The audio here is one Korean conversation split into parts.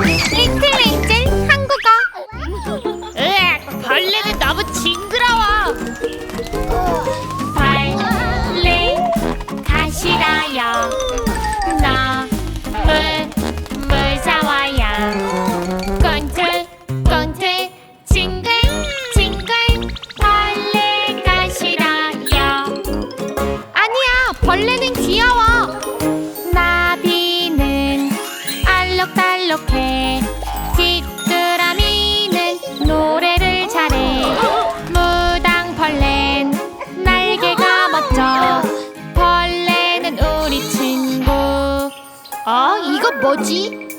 리틀 뭐지?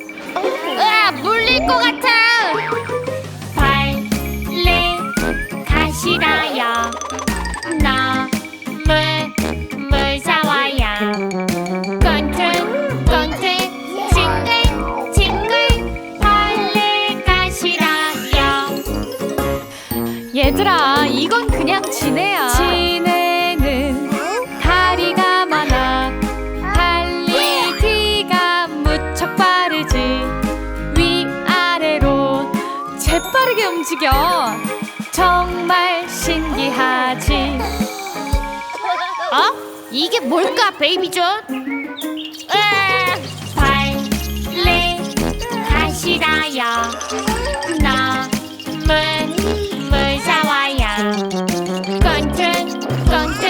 움직여. 정말 신기하지. 어? 이게 뭘까 베이비존? 으아, 벌레 가시라요 너무 무서워요 꼰트 꼰트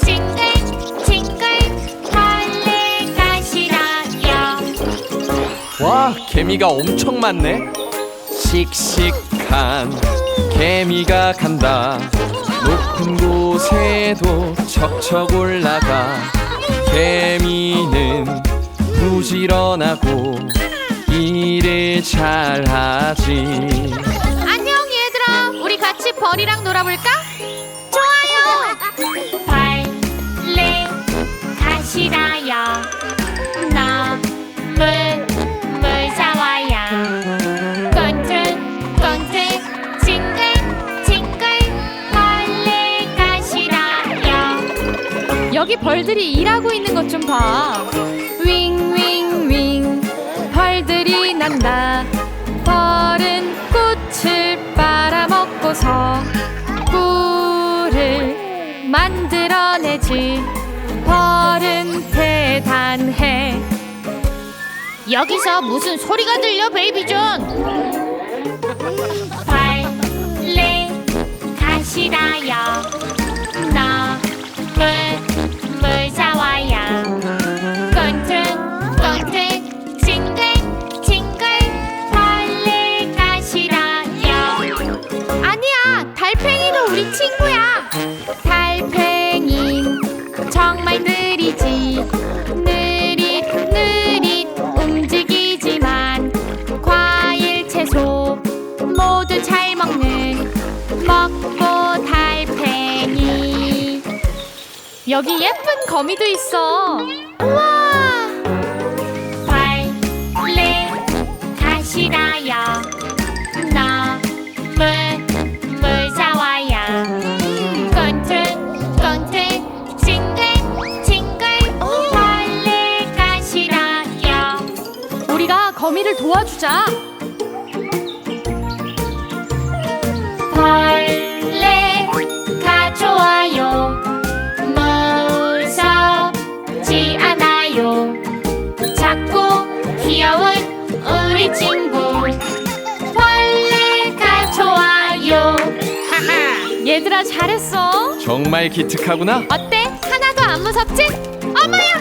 징글 징글 벌레 가시라요 와, 개미가 엄청 많네. 씩씩한 개미가 간다. 높은 곳에도 척척 올라가. 개미는 부지런하고 일을 잘하지. 안녕 얘들아 우리 같이 벌이랑 놀아볼까? 좋아요 벌레 가시라요 여기 벌들이 일하고 있는 것 좀 봐. 윙윙윙 벌들이 난다. 벌은 꽃을 빨아먹고서 꿀을 만들어내지. 벌은 대단해. 여기서 무슨 소리가 들려 베이비존 벌레 가시라요 여기 예쁜 거미도 있어. 우와 벌레 가시라요 너무 무서워요 꼰트 꼰트 징글 징글 벌레 가시라요 우리가 거미를 도와주자. 얘들아 잘했어. 정말 기특하구나. 어때 하나도 안 무섭지 어머야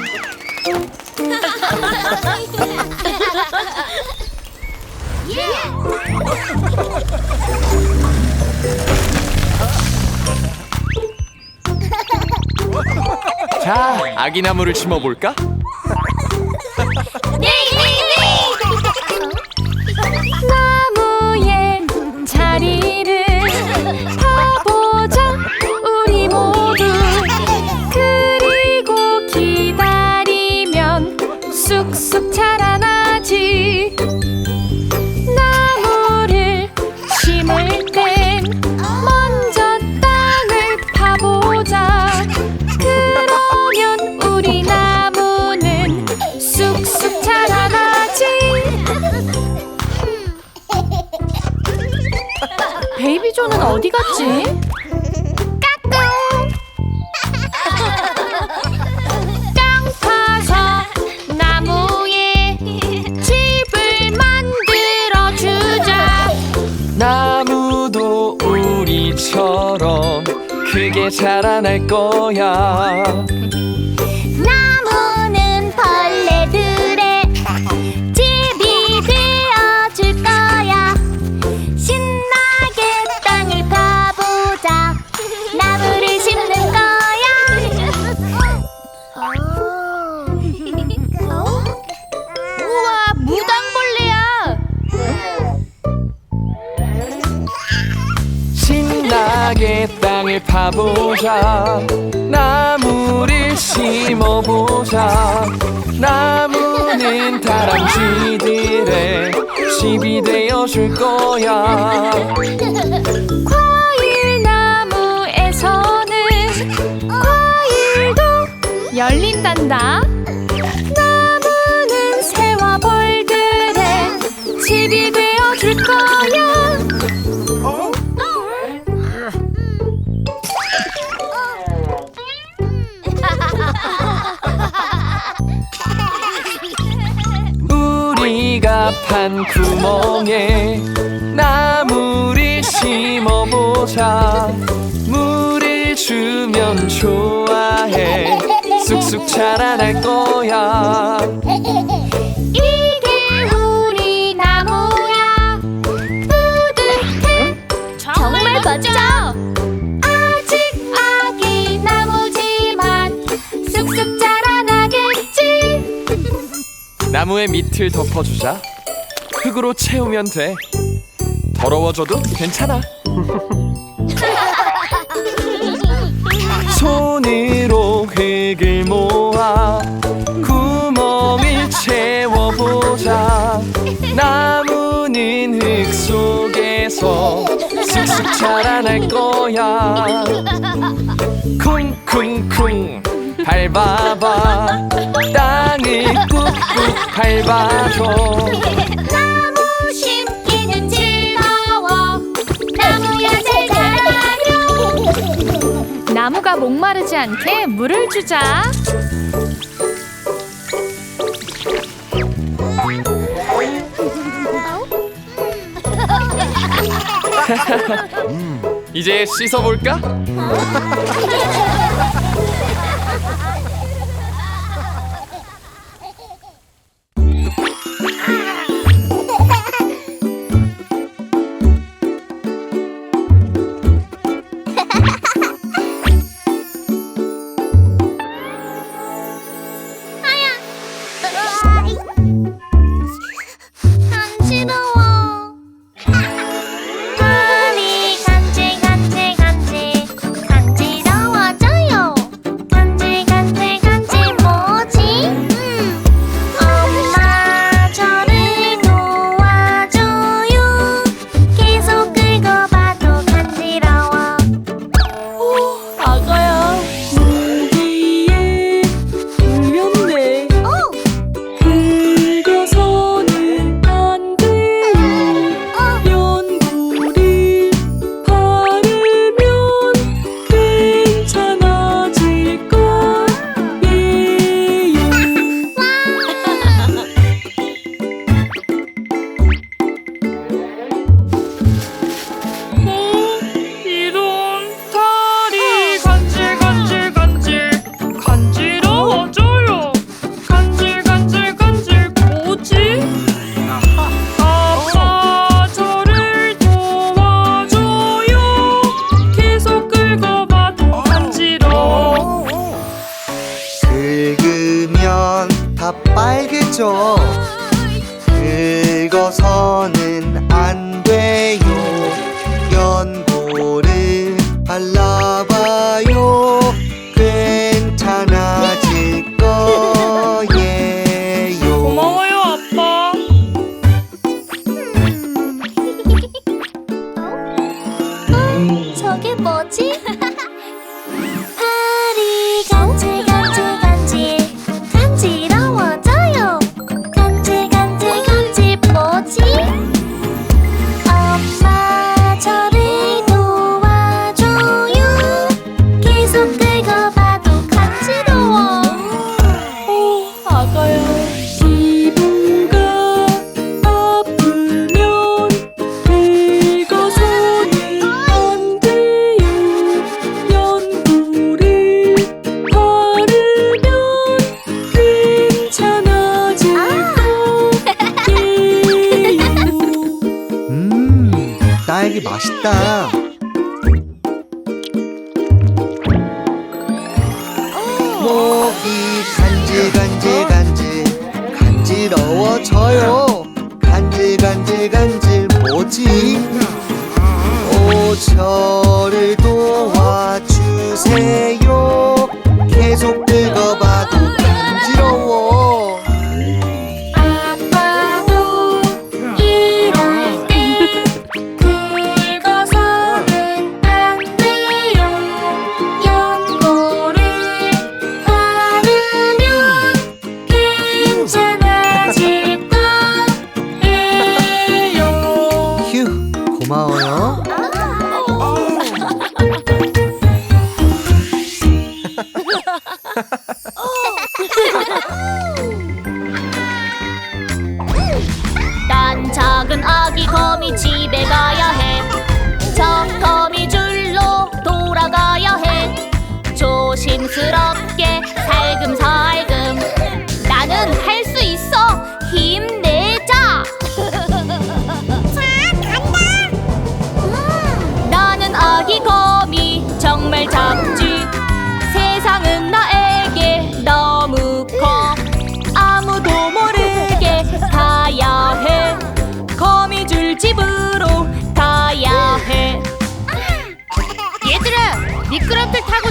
자, 아기 나무를 심어볼까? 나무 자라날 거야 파보자. 나무를 심어보자. 나무는 다람쥐들의 집이 되어줄 거야. 과일 나무에서는 과일도 열린단다. 판 구멍에 나무를 심어보자 물을 주면 좋아해 쑥쑥 자라날 거야 이게 우리 나무야. 뿌듯해. 정말 멋져 아직 아기 나무지만 쑥쑥 자라나겠지. 나무의 밑을 덮어주자 흙으로 채우면 돼. 더러워져도 괜찮아. 손으로 흙을 모아 구멍을 채워보자. 나무는 흙 속에서 쑥쑥 자라날 거야. 쿵쿵쿵 밟아봐. 땅을 꾹꾹 밟아줘 목마르지 않게 물을 주자. 이제 씻어볼까?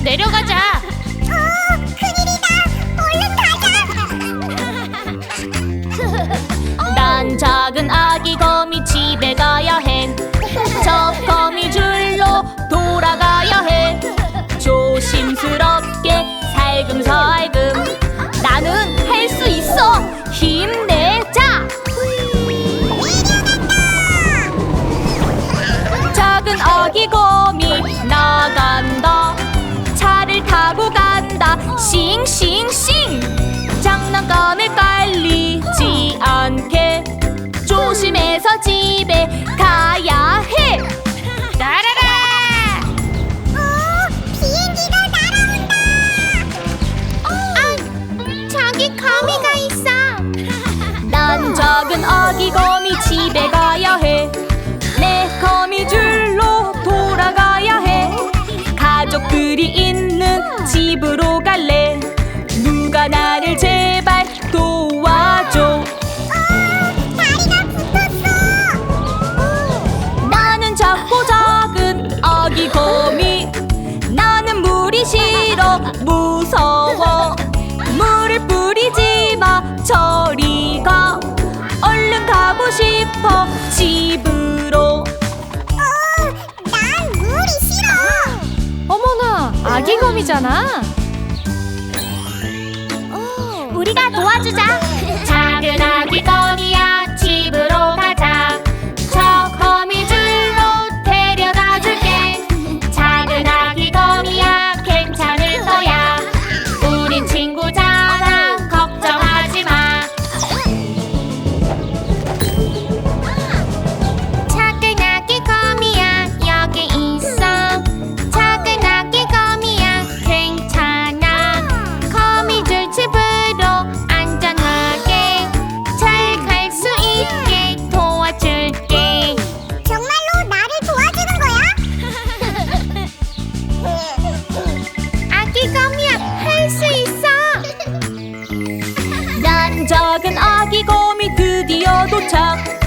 내려가자. 어, 큰일이다. 얼른 가자. 난 작은 아기 거미 집에 가야 해. 저 거미 줄로 돌아가야 해. 조심스럽게 살금살금. 나는 할 수 있어. 힘내자. 작은 아기 거. 싱싱싱 장난감에 깔리지 않게 조심해서 집에 가야 해 날아라 오, 어, 비행기가 날아온다. 어, 아, 저기 거미가 있어. 난 적은 아기고 사람이잖아. 우리가 도와주자. talk.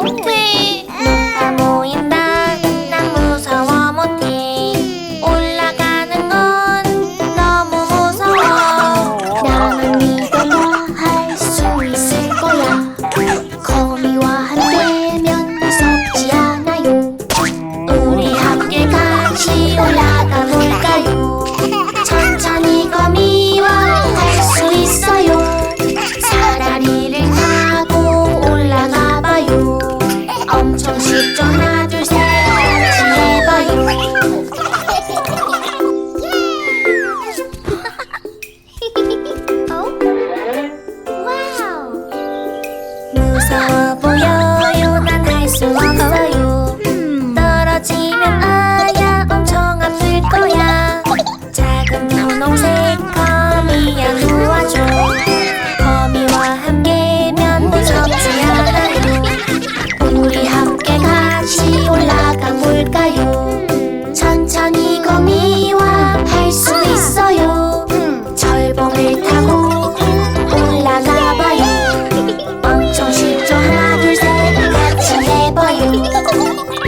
乌龟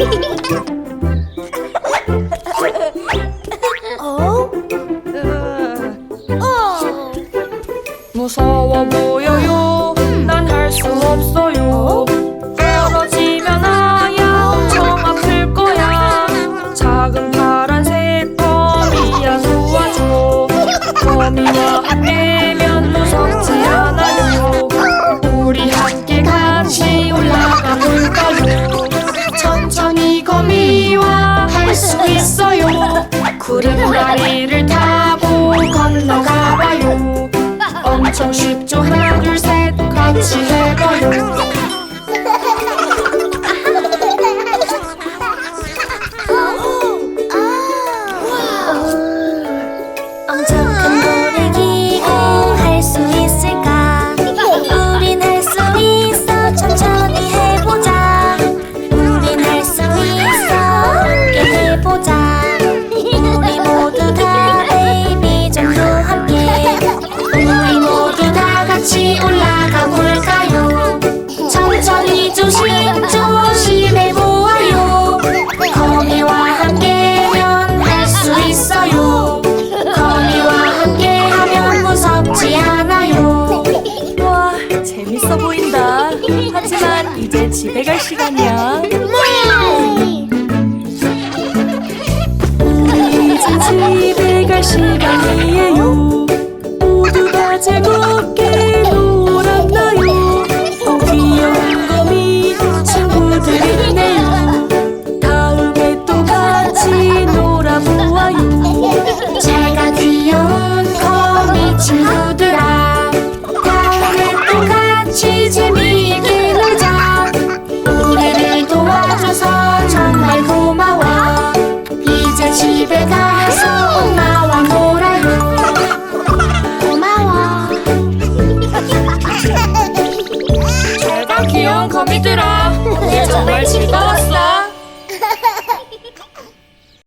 Hehehehe